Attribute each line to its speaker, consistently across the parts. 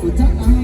Speaker 1: คุณชักะ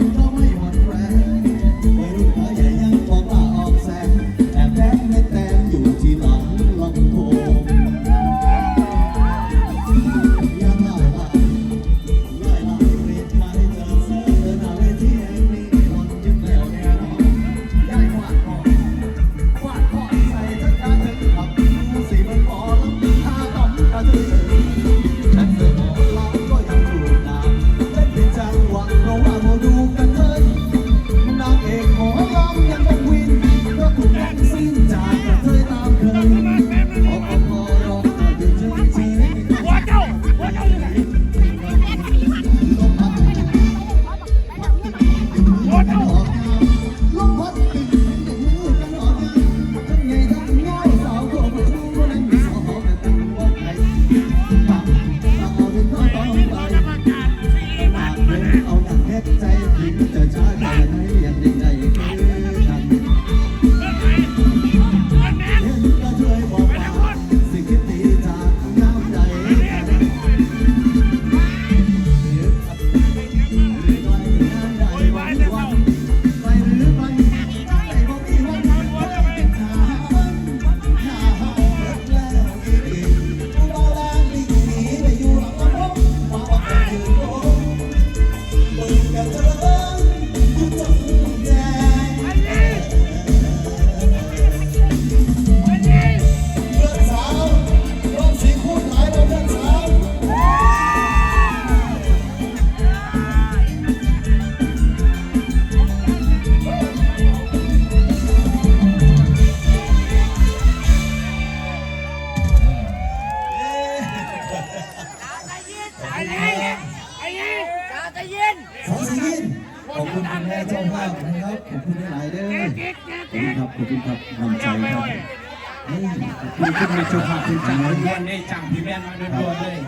Speaker 1: ทุ่มในน้องห
Speaker 2: ล่
Speaker 1: อนก็ไม่ Thank you. ขอบเก๊คุณครับขอบคุณครับนำใจครับนี่
Speaker 3: มีคุณมีชุดภาพคุณจังล้วนๆได้จังพี่แมนมาล้วนๆเลย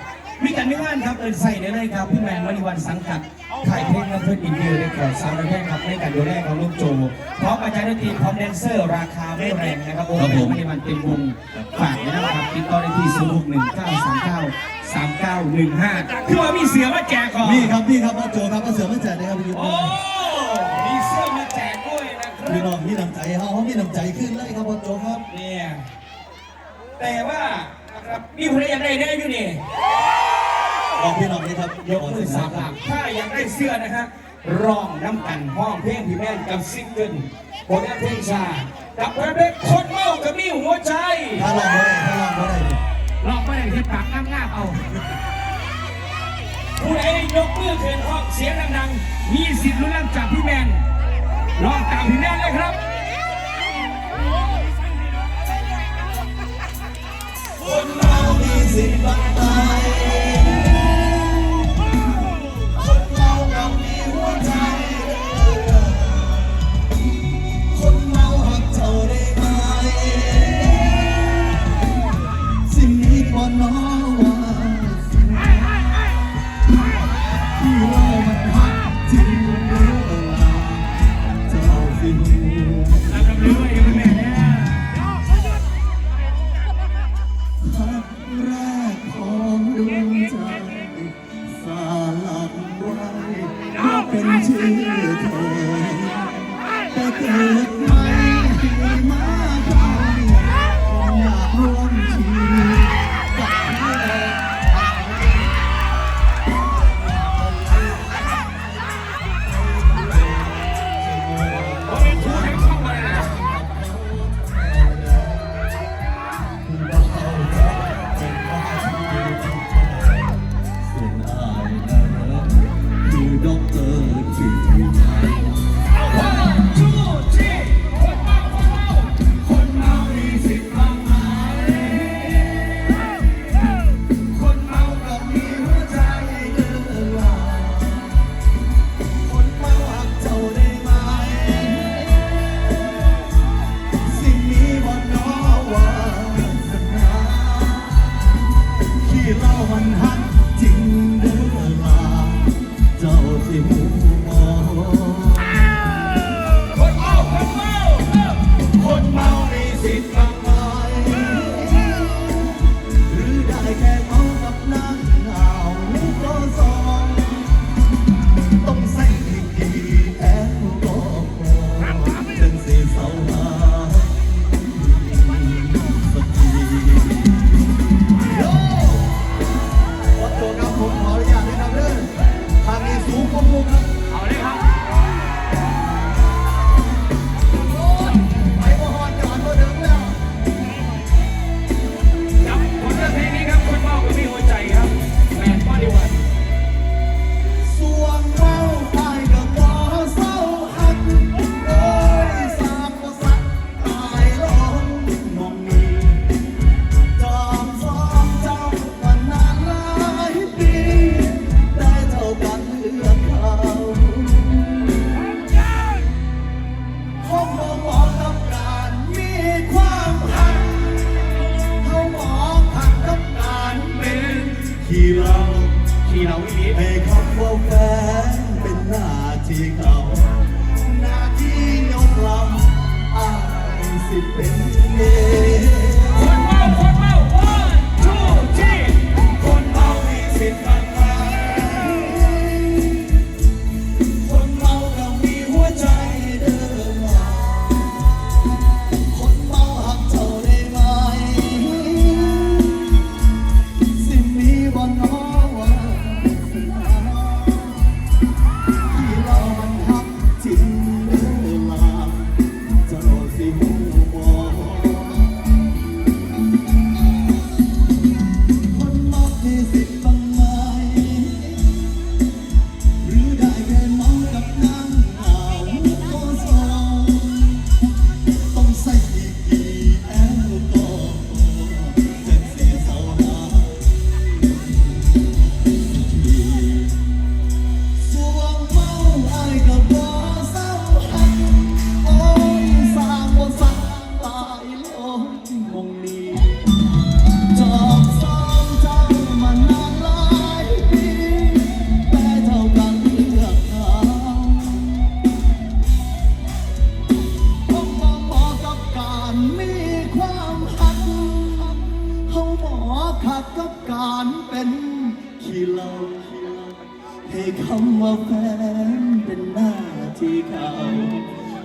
Speaker 3: มีกันไม่ว่านครับเอินใส่ได้เลยครับพี่แมนวันนี้วันสังกัดถ่ายเพลงและเพื่อนอินเดียได้ก่อนสาวแพงครับในการดูแลของลูกโจพร้อมอาจารย์ดนตรีพร้อมแดนเซอร์ราคาไม่แรงนะครับผมผมวันนี้มันเป็นวงฝากไว้นะครับติดต่อได้ที่0 6 1 9 3 9 3 9 1 5คือว่ามีเสือมาแจกก่อน
Speaker 1: นี่ครับนี่ครับพ่อโจครับพ่อเสือไม่แจกนะครับพี่ยุทธ
Speaker 3: โอ้
Speaker 1: พี่น้อบงมีน้ำใจเขาเขามีน้ำใจขึ้นเลยครับพ่อโจครับ
Speaker 3: เนี่ยแต่ว่านะครับมีคนอยากได้แน่อยู่นี่
Speaker 1: บอกพี่น้องนี่ครับ
Speaker 3: ยกมือสามหลักถ้าอยากได้เสื้อนะฮะร้องน้ำกันห้องเพลงพี่แม่นกับซิงเกิลผลงานเพลงชากับประเภทคนเมากับมีหัวใจ
Speaker 1: ถ้าลองก็ได้ถ้าลองก็ได้
Speaker 2: ลองไปเลยที่ปากงามๆเอา
Speaker 3: ผู้ใดยกมือขึ้นห้องเสียงดังๆมีสิทธิ์ลุ้นรับจากพี่แมน ลองตามพี่แมนเลยครับ
Speaker 1: คนเรามีสิทธิ์บังตายคนเรากับมีหัวใจ คนเมาหักเจ้าได้ไหมสิ่งนี้ก่อนน้อง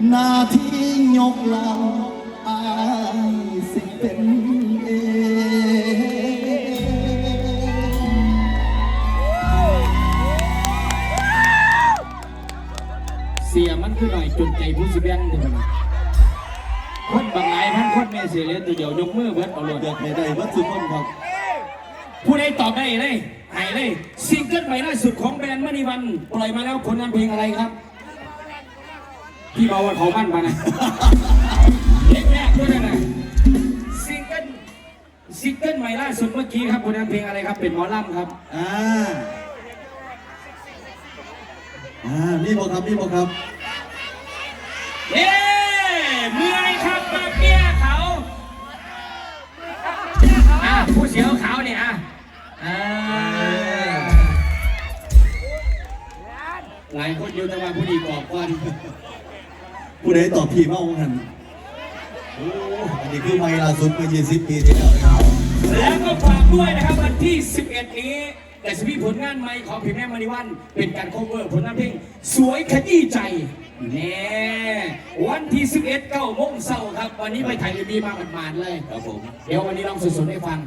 Speaker 1: หน้าที่ยกเหล่าอายสิเป็นเอง
Speaker 3: เสียมันคือหน่อยจนใจผู้สิแบงเด้อมันคนบางหลายพันคนแม่เสียเหลือตัวเดียวยกมือเบิดเอาเลย
Speaker 1: เดือดให้ได้วัดสุคนครับ
Speaker 3: ผู้ใดตอบได้เลยใหายเลยซิงเกิลใหม่ล่าสุดของแบรนด์มณีวัน ปล่อยมาแล้วผลงานเพลงอะไรครับ พี่บอกว่าเขามั่นมานะเพลงแรกด้วยนะซิงเกิลซิงเกิลใหม่ล่าสุดเมื่อกี้ครับผลงานเพลงอะไรครับ เป็นหมอลำครับ
Speaker 1: อ่า อ่านี่บอกครับนี่บอกครับ
Speaker 3: เย้เมื่อยครับมาเปียเขาอะผู้เสียวขาวเนี่ยอะอ่าหลายคนอยู่แต่ว่าผู้ดีกอบก่อน
Speaker 1: ผู้ใดตอบพี่เมาหันโอ้อันนี้คือไม่ล่าสุดเมื่อ20ปีที่แล้วนะครับ
Speaker 3: แล้วก็ฝากด้วยนะครับวันที่ 11 นี้ แต่จะมีผลงานใหม่ของพี่แม่มณีวัน เป็นการ cover ผลงานเพลงสวยขยี้ใจแน่วันที่ 11เก้าโมงเช้าครับ วันนี้ไปถ่ายรีบีมาหมาดๆเลย
Speaker 1: ครับผม
Speaker 3: เดี๋ยววันนี้ลองสดๆให้ฟัง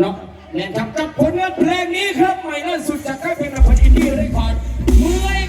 Speaker 3: เนาะแน่นครับกับผลงานเพลงนี้ครับใหม่ล่าสุดจากค่ายเพลงระเบิดอินดี้เรคคอร์ดเมื่อย